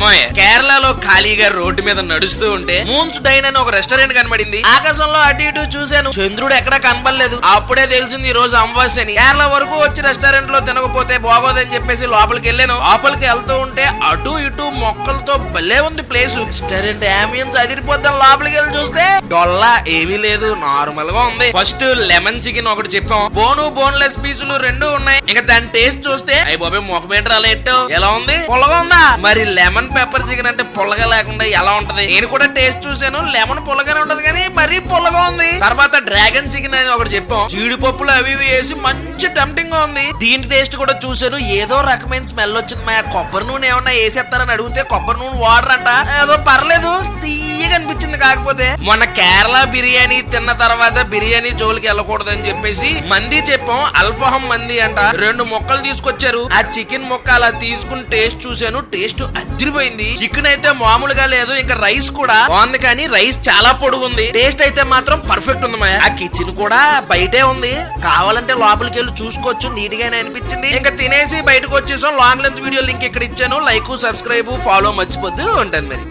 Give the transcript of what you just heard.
మోయ్ కేరళలో ఖాళీగా రోడ్డు మీద నడుస్తూ ఉంటే మూన్స్ డైన్ అని ఒక రెస్టారెంట్ కనబడింది. ఆకాశంలో అటు ఇటు చూశాను. చంద్రుడు ఎక్కడ కనబడలేదు. అప్పుడే తెలిసింది ఈ రోజు అమావాస్య అని కేరళ వరకు వచ్చి రెస్టారెంట్లో తినకపోతే బాగోదని చెప్పేసి లోపలికి వెళ్ళాను. లోపలికి వెళ్తూ ఉంటే అటు ఇటు మొక్కలతో భలే ఉంది ప్లేస్. రెస్టారెంట్ ఆంబియన్స్ అదిరిపోద్దాం లోపలికి వెళ్ళి చూస్తే డొల్లా ఏమీ లేదు నార్మల్గా ఉంది. ఫస్ట్ లెమన్ చికెన్ ఒకటి చెప్పాం. బోను బోన్లెస్ పీసులు రెండు ఉన్నాయి. ఇంకా దాని టేస్ట్ చూస్తే అయ్యి బాబే మొక్కమేంటర్ అలా ఎలా ఉంది? పుల్లగా ఉందా? మరి లెమన్ పెప్పర్ చికెన్ అంటే పుల్లగా లేకుండా ఎలా ఉంటది? నేను కూడా టేస్ట్ చూసాను లెమన్ పుల్లగానే ఉంటది కానీ మరీ పుల్లగా ఉంది. తర్వాత డ్రాగన్ చికెన్ అని ఒకటి చెప్పాం. జీడిపప్పులు అవి ఇవి వేసి మంచి టెంప్టింగ్గా ఉంది. దీని టేస్ట్ కూడా చూసాను ఏదో రకమైన స్మెల్ వచ్చింది. మా కొబ్బరి నూనె ఏమన్నా వేసేస్తారని అడిగితే కొబ్బరి నూనె వాటర్ అంట ఏదో పర్లేదు తీయగా కాకపోతే మొన్న కేరళ బిర్యానీ తిన్న తర్వాత బిర్యానీ జోలికి వెళ్ళకూడదు అని చెప్పేసి మంది చెప్పాం అల్ఫహం మంది అంట. రెండు మొక్కలు తీసుకొచ్చారు. ఆ చికెన్ మొక్క అలా తీసుకుని టేస్ట్ చూశాను. టేస్ట్ అదిరిపోయింది. చికెన్ అయితే మామూలుగా లేదు ఇంకా రైస్ కూడా బాగుంది కానీ రైస్ చాలా పొడుగుంది. టేస్ట్ అయితే మాత్రం పర్ఫెక్ట్ ఉంది మా ఆ కిచెన్ కూడా బయటే ఉంది. కావాలంటే లోపలికి వెళ్ళి చూసుకోవచ్చు. నీట్ గానే అనిపించింది. ఇంకా తినేసి బయటకు వచ్చేసాం. లాంగ్ లెంత్ వీడియో లింక్ ఇక్కడ ఇచ్చాను. లైక్ సబ్స్క్రైబ్ ఫాలో మర్చిపోద్దు ఉంటాను మరి.